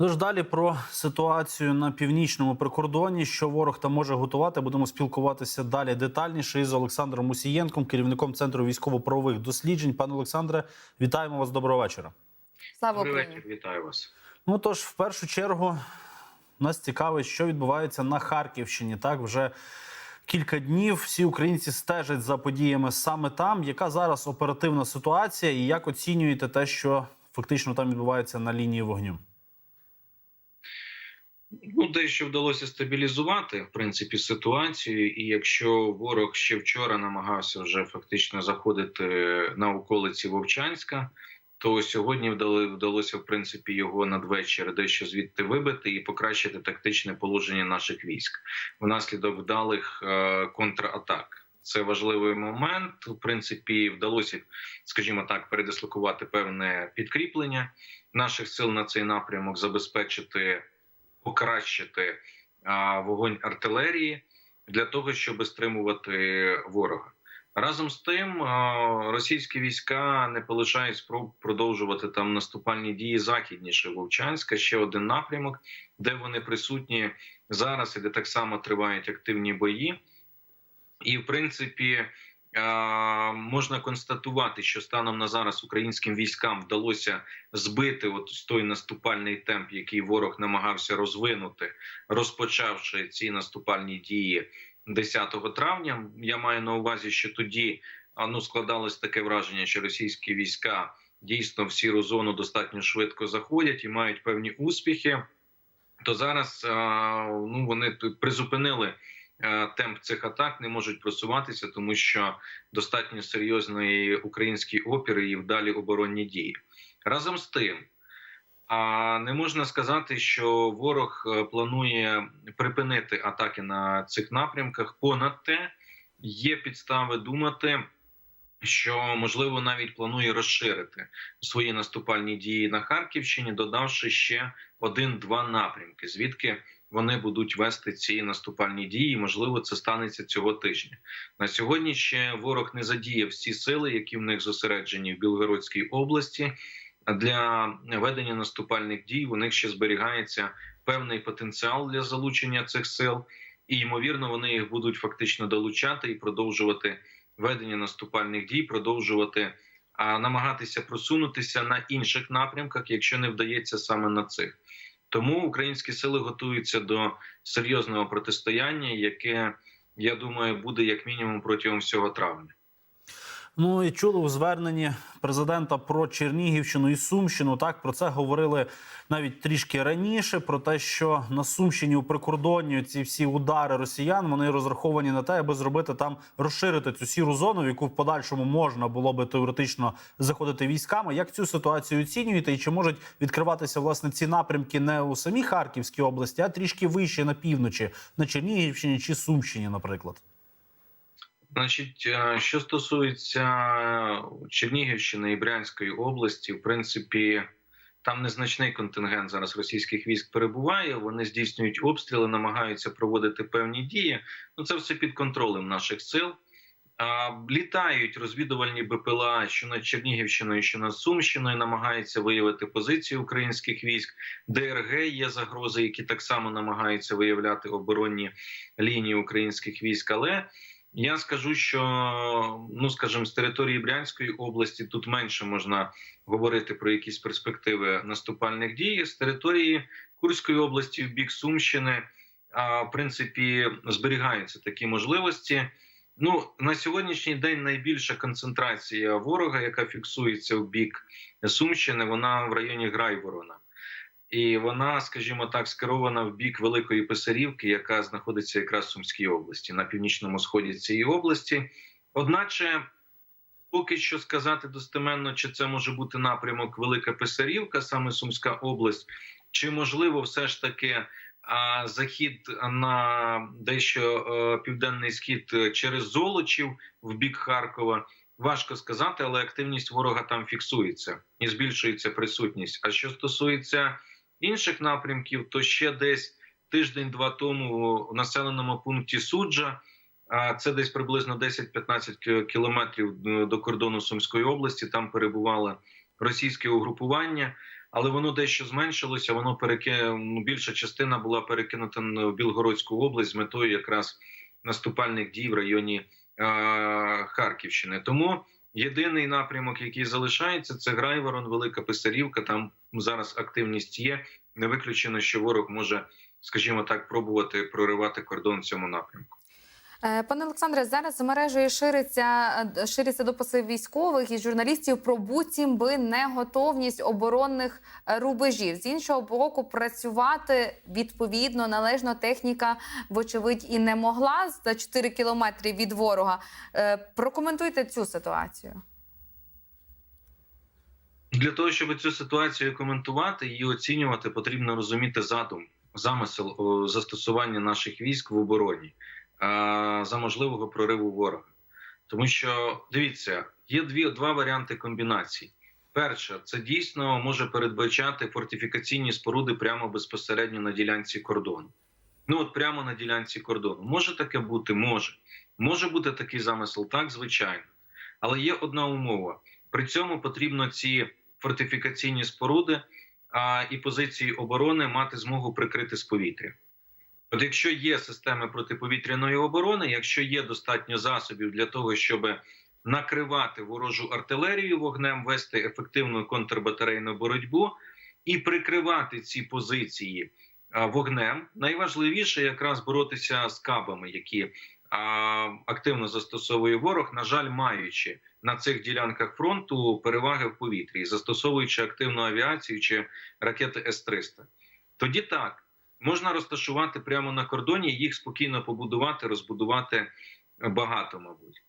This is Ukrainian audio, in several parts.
Тож далі про ситуацію на північному прикордоні, що ворог там може готувати. Будемо спілкуватися далі детальніше із Олександром Мусієнком, керівником центру військово-правових досліджень. Пане Олександре, вітаємо вас. Доброго вечора. Слава Україні! вечір, вітаю вас. Ну тож, в першу чергу, нас цікавить, що відбувається на Харківщині. Так вже кілька днів всі українці стежать за подіями саме там. Яка зараз оперативна ситуація, і як оцінюєте те, що фактично там відбувається на лінії вогню? Ну, дещо вдалося стабілізувати в принципі ситуацію, і якщо ворог ще вчора намагався вже фактично заходити на околиці Вовчанська, то сьогодні вдалося в принципі його надвечір дещо звідти вибити і покращити тактичне положення наших військ внаслідок вдалих е, контратак. Це важливий момент. В принципі, вдалося, скажімо так, передислокувати певне підкріплення наших сил на цей напрямок, забезпечити покращити вогонь артилерії для того, щоб стримувати ворога. Разом з тим, російські війська не полишають спроб продовжувати там наступальні дії західніше Вовчанська. Ще один напрямок, де вони присутні зараз, і де так само тривають активні бої. І в принципі. Е, Можна констатувати, що станом на зараз українським військам вдалося збити от той наступальний темп, який ворог намагався розвинути, розпочавши ці наступальні дії 10 травня. Я маю на увазі, що тоді ну складалось таке враження, що російські війська дійсно в сіру зону достатньо швидко заходять і мають певні успіхи. То зараз ну вони призупинили е, темп цих атак, не можуть просуватися, тому що достатньо серйозний український опір і вдалі оборонні дії. Разом з тим, не можна сказати, що ворог е, планує припинити атаки на цих напрямках. Понад те, є підстави думати, що можливо навіть планує розширити свої наступальні дії на Харківщині, додавши ще один-два напрямки, звідки вони будуть вести ці наступальні дії. Можливо, це станеться цього тижня. На сьогодні ще ворог не задіяв всі сили, які в них зосереджені в Білгородській області. Для ведення наступальних дій у них ще зберігається певний потенціал для залучення цих сил, і ймовірно, вони їх будуть фактично долучати і продовжувати ведення наступальних дій, продовжувати намагатися просунутися на інших напрямках, якщо не вдається саме на цих. Тому українські сили готуються до серйозного протистояння, яке я думаю буде як мінімум протягом всього травня. Ну і чули у зверненні президента про Чернігівщину і Сумщину. Так про це говорили навіть трішки раніше. Про те, що на Сумщині у прикордонні ці всі удари росіян вони розраховані на те, аби зробити там розширити цю сіру зону, в яку в подальшому можна було би теоретично заходити військами. Як цю ситуацію оцінюєте, і чи можуть відкриватися власне ці напрямки не у самій Харківській області, а трішки вище на півночі, на Чернігівщині чи Сумщині, наприклад? Значить, е, що стосується Чернігівщини і Брянської області, в принципі, там незначний контингент зараз російських військ перебуває. Вони здійснюють обстріли, намагаються проводити певні дії. Ну це все під контролем наших сил. Літають розвідувальні БПЛА, що над Чернігівщиною, що над Сумщиною, намагаються виявити позиції українських військ. ДРГ є загрози, які так само намагаються виявляти оборонні лінії українських військ. Але я скажу, що ну скажімо, з території Брянської області тут менше можна говорити про якісь перспективи наступальних дій. З території Курської області в бік Сумщини, а в принципі, зберігаються такі можливості. Ну на сьогоднішній день найбільша концентрація ворога, яка фіксується в бік Сумщини, вона в районі Грайворона. І вона, скажімо так, скерована в бік Великої Писарівки, яка знаходиться якраз в Сумській області на північному сході цієї області. Одначе, поки що сказати достеменно, чи це може бути напрямок Велика Писарівка, саме Сумська область, чи можливо, все ж таки а, захід на дещо а, південний схід через Золочів в бік Харкова. Важко сказати, але активність ворога там фіксується і збільшується присутність. А що стосується інших напрямків, то ще десь тиждень-два тому в населеному пункті суджа. А це десь приблизно 10-15 кілометрів до кордону Сумської області. Там перебувало російське угрупування. але воно дещо зменшилося. Воно переки... ну, більша частина була перекинута в Білгородську область з метою якраз наступальних дій в районі е- Харківщини. Тому єдиний напрямок, який залишається, це Грайворон, Велика Писарівка. Там зараз активність є. Не виключено, що ворог може, скажімо так, пробувати проривати кордон в цьому напрямку. Е, Пане Олександре, зараз за мережею шириться е, шириться дописи військових і журналістів про буцімби неготовність оборонних е, рубежів. З іншого боку, працювати відповідно належно техніка, вочевидь, і не могла за 4 кілометри від ворога. Прокоментуйте цю ситуацію. Для того щоб цю ситуацію коментувати і оцінювати, потрібно розуміти задум, замисел застосування наших військ в обороні за можливого прориву ворога. Тому що дивіться, є дві два варіанти комбінацій. Перше, це дійсно може передбачати фортифікаційні споруди прямо безпосередньо на ділянці кордону. Ну от прямо на ділянці кордону. Може таке бути? Може. Може бути такий замисел, так, звичайно. Але є одна умова: при цьому потрібно ці фортифікаційні споруди а, і позиції оборони мати змогу прикрити з повітря. От якщо є системи протиповітряної оборони, якщо є достатньо засобів для того, щоб накривати ворожу артилерію вогнем, вести ефективну контрбатарейну боротьбу і прикривати ці позиції вогнем, найважливіше якраз боротися з кабами, які активно застосовує ворог, на жаль, маючи на цих ділянках фронту переваги в повітрі, застосовуючи активну авіацію чи ракети С-300. Тоді так можна розташувати прямо на кордоні, їх спокійно побудувати, розбудувати багато, мабуть.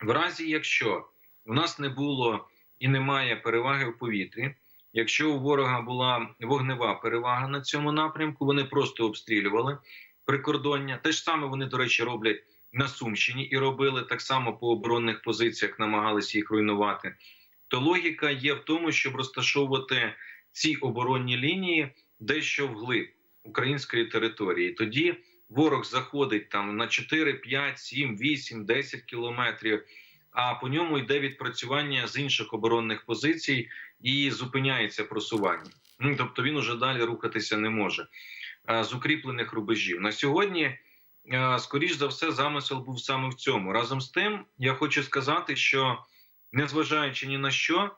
В разі, якщо у нас не було і немає переваги в повітрі, якщо у ворога була вогнева перевага на цьому напрямку, вони просто обстрілювали прикордоння. Те ж саме вони, до речі, роблять на Сумщині і робили так само по оборонних позиціях, намагалися їх руйнувати. То логіка є в тому, щоб розташовувати ці оборонні лінії дещо вглиб української території. Тоді ворог заходить там на 4, 5, 7, 8, 10 кілометрів. А по ньому йде відпрацювання з інших оборонних позицій і зупиняється просування. Ну тобто він уже далі рухатися не може з укріплених рубежів. На сьогодні, скоріш за все, замисел був саме в цьому. Разом з тим, я хочу сказати, що незважаючи ні на що,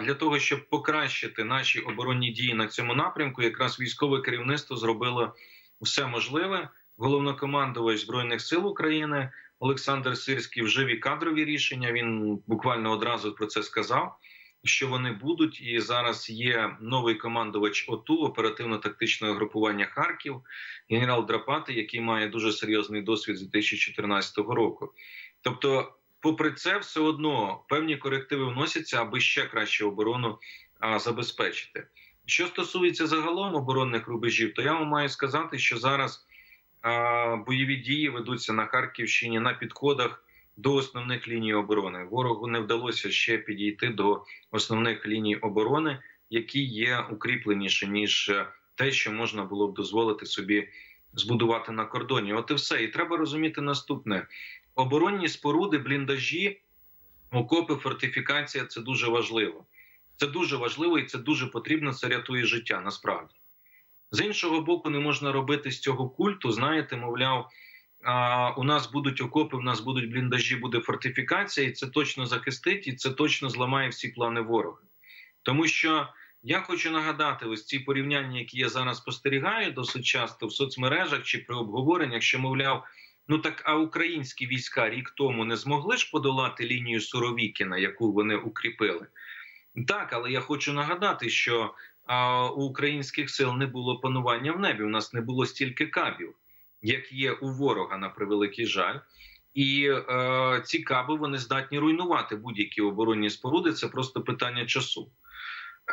для того, щоб покращити наші оборонні дії на цьому напрямку, якраз військове керівництво зробило все можливе. Головнокомандувач збройних сил України Олександр Сирський вжив і кадрові рішення. Він буквально одразу про це сказав. Що вони будуть, і зараз є новий командувач ОТУ оперативно-тактичного групування Харків, генерал Драпати, який має дуже серйозний досвід з 2014 року. Тобто, попри це, все одно певні корективи вносяться, аби ще краще оборону а, забезпечити. Що стосується загалом оборонних рубежів, то я вам маю сказати, що зараз а, бойові дії ведуться на Харківщині на підходах до основних ліній оборони. Ворогу не вдалося ще підійти до основних ліній оборони, які є укріпленіше ніж те, що можна було б дозволити собі збудувати на кордоні. От і все. І треба розуміти наступне: оборонні споруди, бліндажі, окопи, фортифікація це дуже важливо. Це дуже важливо і це дуже потрібно. Це рятує життя насправді. З іншого боку, не можна робити з цього культу. Знаєте, мовляв, у нас будуть окопи, у нас будуть бліндажі, буде фортифікація, і це точно захистить, і це точно зламає всі плани ворога. Тому що я хочу нагадати, ось ці порівняння, які я зараз спостерігаю досить часто в соцмережах чи при обговореннях, що мовляв, ну так а українські війська рік тому не змогли ж подолати лінію Суровікіна, яку вони укріпили. Так, але я хочу нагадати, що а, у українських сил не було панування в небі. У нас не було стільки кабів, як є у ворога на превеликий жаль. І е, ці каби вони здатні руйнувати будь-які оборонні споруди. Це просто питання часу.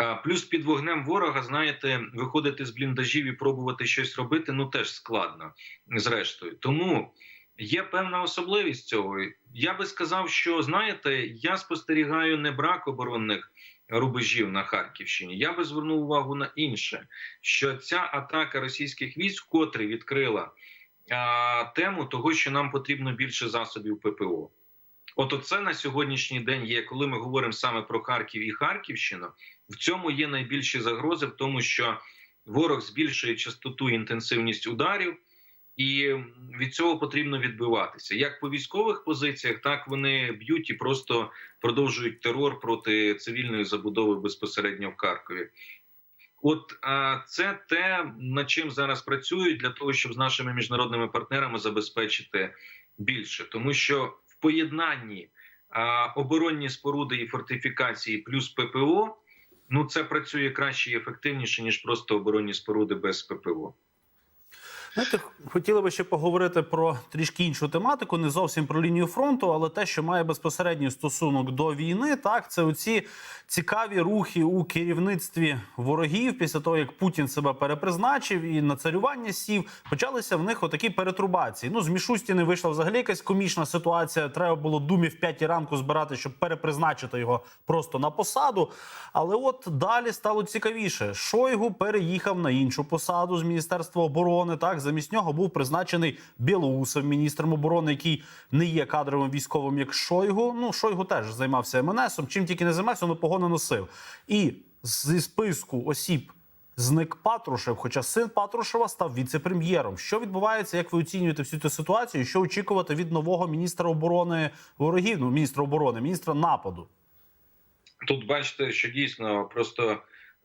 Е, плюс під вогнем ворога, знаєте, виходити з бліндажів і пробувати щось робити ну теж складно, зрештою. Тому є певна особливість цього. Я би сказав, що знаєте, я спостерігаю не брак оборонних рубежів на Харківщині. Я би звернув увагу на інше: що ця атака російських військ, котре відкрила тему того, що нам потрібно більше засобів ППО. От оце на сьогоднішній день є, коли ми говоримо саме про Харків і Харківщину. В цьому є найбільші загрози, в тому, що ворог збільшує частоту і інтенсивність ударів, і від цього потрібно відбиватися. Як по військових позиціях, так вони б'ють і просто продовжують терор проти цивільної забудови безпосередньо в Харкові. От а, це те, над чим зараз працюють для того, щоб з нашими міжнародними партнерами забезпечити більше, тому що в поєднанні а, оборонні споруди і фортифікації плюс ППО, ну це працює краще і ефективніше ніж просто оборонні споруди без ППО. Знаєте, хотіли би ще поговорити про трішки іншу тематику, не зовсім про лінію фронту, але те, що має безпосередній стосунок до війни, так це оці цікаві рухи у керівництві ворогів після того, як Путін себе перепризначив і на царювання сів, почалися в них отакі перетрубації. Ну з Мішустіни вийшла взагалі якась комічна ситуація. Треба було думі в п'ятій ранку збирати, щоб перепризначити його просто на посаду. Але от далі стало цікавіше. Шойгу переїхав на іншу посаду з міністерства оборони. Так замість нього був призначений Білоусов, міністром оборони, який не є кадровим військовим, як Шойгу. Ну Шойгу теж займався МНСом. Чим тільки не займався, але погоно носив. І зі списку осіб. Зник Патрушев, хоча син Патрушева став віце-прем'єром. Що відбувається? Як ви оцінюєте всю цю ситуацію? Що очікувати від нового міністра оборони ворогів? Ну, міністра оборони, міністра нападу? Тут бачите, що дійсно просто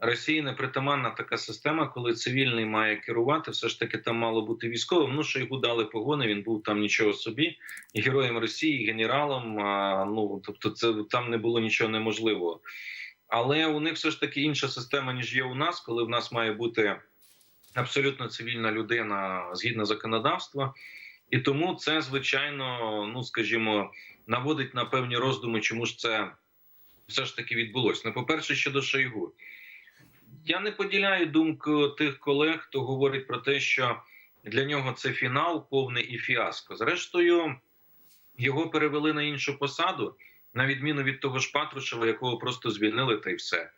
Росії непритаманна така система, коли цивільний має керувати. Все ж таки там мало бути військовим. Ну що йому дали погони. Він був там нічого собі, і героєм Росії, і генералом. А, ну тобто, це там не було нічого неможливого. Але у них все ж таки інша система ніж є у нас, коли в нас має бути абсолютно цивільна людина згідно законодавства. І тому це звичайно, ну скажімо, наводить на певні роздуми, чому ж це все ж таки відбулося. Ну, по-перше, щодо Шойгу. Я не поділяю думку тих колег, хто говорить про те, що для нього це фінал повний і фіаско. Зрештою, його перевели на іншу посаду, на відміну від того ж Патрушева, якого просто звільнили, та й все.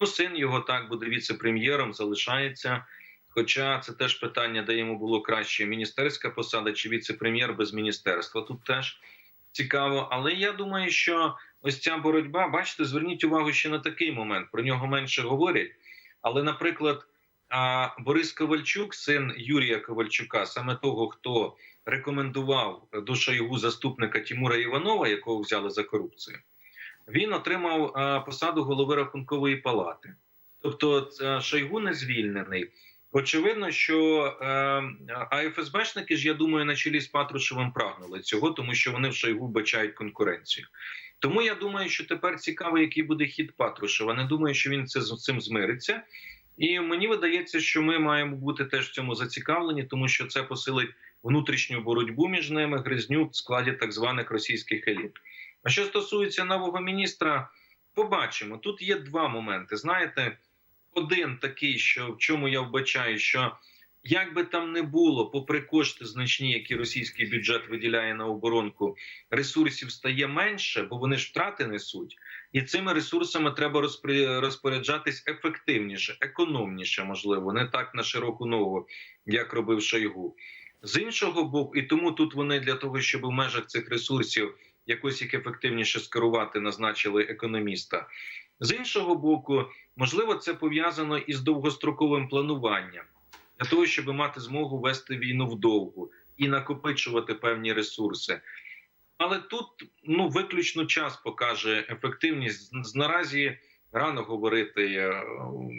Ну, син його так буде віце-прем'єром, залишається. Хоча це теж питання, де йому було краще міністерська посада чи віце-прем'єр без міністерства. Тут теж цікаво. Але я думаю, що ось ця боротьба, бачите, зверніть увагу ще на такий момент. Про нього менше говорять. Але, наприклад, Борис Ковальчук, син Юрія Ковальчука, саме того, хто рекомендував до Шойгу заступника Тимура Іванова, якого взяли за корупцію, він отримав посаду голови рахункової палати. Тобто, Шойгу не звільнений. Очевидно, що е, а ФСБшники ж я думаю, на чолі з Патрушевим прагнули цього, тому що вони в Шойгу бачають конкуренцію. Тому я думаю, що тепер цікаво, який буде хід Патрушева. Не думаю, що він це з цим змириться. І мені видається, що ми маємо бути теж в цьому зацікавлені, тому що це посилить внутрішню боротьбу між ними гризню в складі так званих російських еліт. А що стосується нового міністра, побачимо. Тут є два моменти. Знаєте, один такий, що в чому я вбачаю, що як би там не було, попри кошти значні, які російський бюджет виділяє на оборонку, ресурсів стає менше, бо вони ж втрати несуть, і цими ресурсами треба розпоряджатись ефективніше, економніше, можливо, не так на широку ногу, як робив Шойгу. З іншого боку, і тому тут вони для того, щоб в межах цих ресурсів якось їх ефективніше скерувати, назначили економіста. З іншого боку, можливо, це пов'язано із довгостроковим плануванням для того, щоб мати змогу вести війну вдовгу і накопичувати певні ресурси. Але тут ну виключно час покаже ефективність. Наразі рано говорити, е,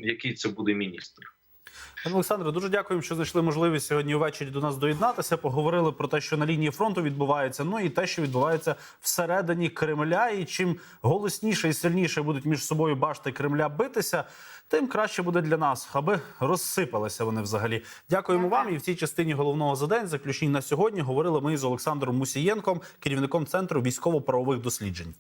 який це буде міністр. Пане Олександре, дуже дякуємо, що знайшли можливість сьогодні ввечері до нас доєднатися. Поговорили про те, що на лінії фронту відбувається. Ну і те, що відбувається всередині Кремля. І чим голосніше і сильніше будуть між собою башти Кремля битися, тим краще буде для нас, аби розсипалися вони взагалі. Дякуємо Дякую. вам. І в цій частині головного за день заключні на сьогодні говорили ми з Олександром Мусієнком, керівником центру військово-правових досліджень.